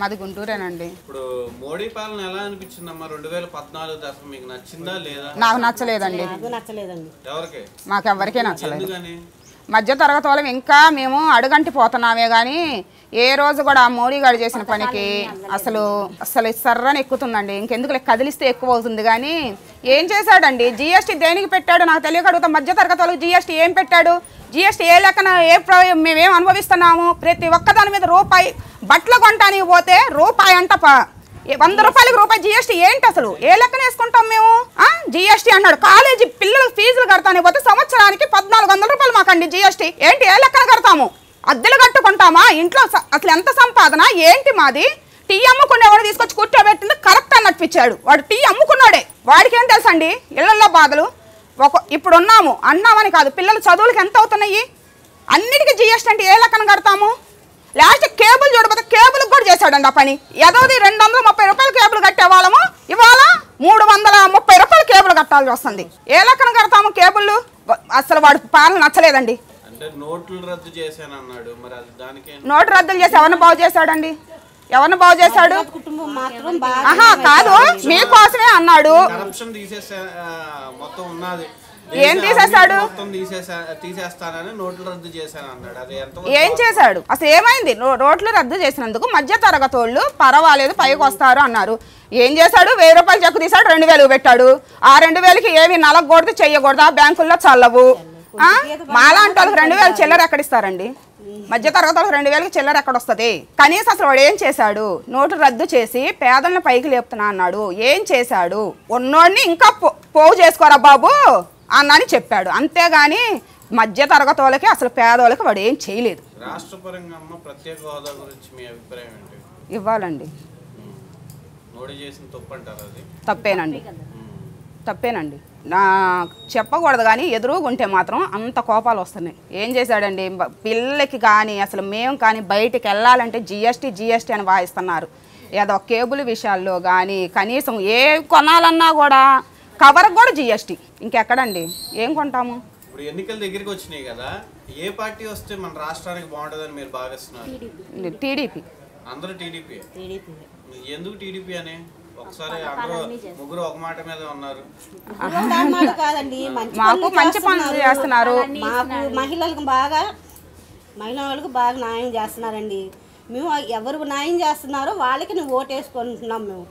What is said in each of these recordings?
మాది గుంటూరేనండి. ఇప్పుడు మోడీ పాలన ఎలా అనిపించిందమ్మా? రెండు వేల పద్నాలుగు దశ మీకు నచ్చిందా లేదా? నాకు నచ్చలేదండి. ఎవరికి? మాకు ఎవ్వరికీ నచ్చలేదు. ఎందుకని? మధ్య తరగతి వాళ్ళం ఇంకా మేము అడుగంటి పోతున్నామే కానీ ఏ రోజు కూడా ఆ మోడీ గారు చేసిన పనికి అసలు అసలు సర్రని ఎక్కుతుందండి. ఇంకెందుకు కదిలిస్తే ఎక్కువ అవుతుంది కానీ ఏం చేశాడండి? జిఎస్టీ దేనికి పెట్టాడు? నాకు తెలియక అడుగుతాం మధ్య తరగతి వాళ్ళకి జిఎస్టీ ఏం పెట్టాడు? జిఎస్టీ ఏ లెక్కన ఏ ప్ర- మేమేం అనుభవిస్తున్నాము? ప్రతి ఒక్క దాని మీద రూపాయి బట్టలు కొంటానికి పోతే రూపాయి అంట వంద రూపాయలకి రూపాయి జిఎస్టీ ఏంటి అసలు? ఏ లెక్కన వేసుకుంటాం మేము? జిఎస్టీ అన్నాడు. కాలేజీ పిల్లలు ఫీజులు కడతానే పోతే సంవత్సరానికి పద్నాలుగు వందల రూపాయలు మాకండి జిఎస్టీ ఏంటి? ఏ లెక్కన కడతాము? అద్దెలు కట్టుకుంటామా? ఇంట్లో అసలు ఎంత సంపాదన? ఏంటి మాది? టీ అమ్ముకునేవాడు తీసుకొచ్చి కూర్చోబెట్టింది కరెక్ట్ అన్నట్టు వాడు టీ అమ్ముకున్నాడే. వాడికి ఏం తెలుసండి? ఇళ్ళలో బాధలు. ఒక ఇప్పుడు ఉన్నాము అన్నామని కాదు. పిల్లల చదువులకు ఎంత అవుతున్నాయి? అన్నిటికీ జిఎస్టీ అంటే ఏ లెక్కన కడతాము? లాస్ట్ కేబుల్ చూడబోతే కేబుల్ కూడా చేశాడండి ఆ పని. ఏదోది రెండు వందల ముప్పై రూపాయలు కేబుల్ కట్టే వాళ్ళము ఇవాళ మూడు వందల ముప్పై రూపాయలు కేబుల్ కట్టాల్సి వస్తుంది. ఏ లెక్కన కడతాము కేబుల్ అసలు వాడి పాలన నచ్చలేదండి. నోట్లు రద్దు మరి దానికి? నోటు రద్దులు చేసి ఎవరిని బాగు చేశాడండి? ఎవరిని బాగు చేశాడు? కాదు మీకోసమే అన్నాడు. ఏం దేశ తీసేశాడు? అవినీతి మొత్తం తీసేసా తీసేస్తానని నోట్లు రద్దు చేశాను అన్నాడు అది ఎంత ఏం చేశాడు? అసలు ఏమైంది? రోడ్లు రద్దు చేసినందుకు మధ్య తరగతి వాళ్ళు పర్వాలేదు పైకి వస్తారు అన్నారు. ఏం చేశాడు? వెయ్యి రూపాయలు చెక్కు తీశాడు రెండు వేలు పెట్టాడు. ఆ రెండు వేలకి ఏమి నలగకూడదు చెయ్యకూడదు ఆ బ్యాంకుల్లో చల్లవు? మాలాంటి వాళ్ళకి రెండు వేలు చిల్లర ఎక్కడిస్తారండి? మధ్య తరగతి వాళ్ళకి రెండు వేలకి చిల్లర ఎక్కడ వస్తుంది కనీసం అసలు వాడు ఏం చేశాడు? నోటు రద్దు చేసి పేదలను పైకి లేపుతున్నా అన్నాడు. ఏం చేశాడు? ఉన్నోడిని ఇంకా పోగు చేసుకోరా బాబు? అన్నని చెప్పాడు. అంతేగాని మధ్య తరగతి వాళ్ళకి అసలు పేదవాళ్ళకి వాడు ఏం చేయలేదు. రాష్ట్ర పరంగా అమ్మ ప్రత్యేక హోదా గురించి మీ అభిప్రాయం ఏంటి? ఇవ్వాలండి. తప్పేనండి. తప్పేనండి. నా చెప్పకూడదు కానీ ఎదురుగుంటే మాత్రం అంత కోపాలు వస్తున్నాయి. ఏం చేశాడండి? పిల్లలకి కానీ అసలు మేము కానీ బయటికి వెళ్ళాలంటే జిఎస్టీ జిఎస్టీ అని వాయిస్తున్నారు. ఏదో కేబుల్ విషయాల్లో కానీ కనీసం ఏ కొనాలన్నా కూడా కవర్కి కూడా జిఎస్టీ ఇంకెక్కడండి? ఏం కొంటాము? ఇప్పుడు ఎన్నికల దగ్గరికి వచ్చినాయి కదా ఏ పార్టీ వస్తే మన రాష్ట్రానికి బాగుంటుందని మీరు భావిస్తున్నారు? టీడీపీ అందరూ టీడీపీ టీడీపీ ఎందుకు టీడీపీ అని? ఒకసారి అందరూ ముగ్గురు ఒక మాట మీద ఉన్నారు. మాట కాదండి మంచి మాకు మంచి పనులు చేస్తున్నారు. మాకు మహిళలకు బాగా మహిళలకు బాగా న్యాయం చేస్తున్నారండి. మేము ఎవరు న్యాయం చేస్తున్నారో వాళ్ళకి నువ్వు ఓటేసుకుంటున్నాం మేము.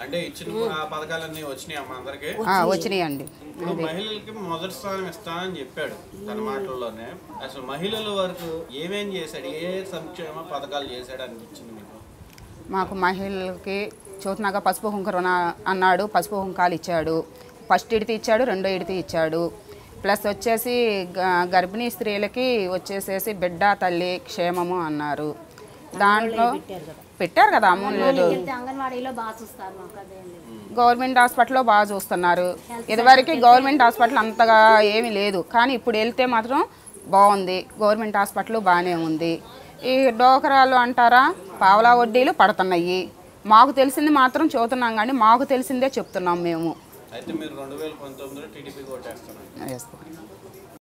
అంటే ఇచ్చిన ఆ పథకాలన్నీ వచ్చినాయి అమ్మ అందరికి. ఆ, వచ్చినాయండి. ఇప్పుడు మహిళలకి మొదటి స్థానం ఇస్తానని చెప్పాడు తన మాటల్లోనే. అసలు మహిళల వరకు ఏమేం చేశాడు? ఏ సంక్షేమ పథకాలు చేశాడు అనిపించింది మీకు? మాకు మహిళలకి చూతున్నాగా పసుపు కుంకుమ అన్నాడు పసుపు కుంకాలు ఇచ్చాడు. ఫస్ట్ ఇడితి ఇచ్చాడు రెండో ఇడితి ఇచ్చాడు. ప్లస్ వచ్చేసి గర్భిణీ స్త్రీలకి వచ్చేసేసి బిడ్డ తల్లి క్షేమము అన్నారు. దాంట్లో పెట్టారు కదా లేదు గవర్నమెంట్ హాస్పిటల్లో బాగా చూస్తున్నారు. ఇదివరకు గవర్నమెంట్ హాస్పిటల్ అంతగా ఏమీ లేదు. కానీ ఇప్పుడు వెళ్తే మాత్రం బాగుంది. గవర్నమెంట్ హాస్పిటల్ బాగానే ఉంది. ఈ డోకరాలు అంటారా పావలా వడ్డీలు పడుతున్నాయి. మాకు తెలిసింది మాత్రం చూస్తున్నాం కానీ మాకు తెలిసిందే చెప్తున్నాం మేము. అయితే మీరు రెండు వేల పంతొమ్మిదిలో టీడీపీ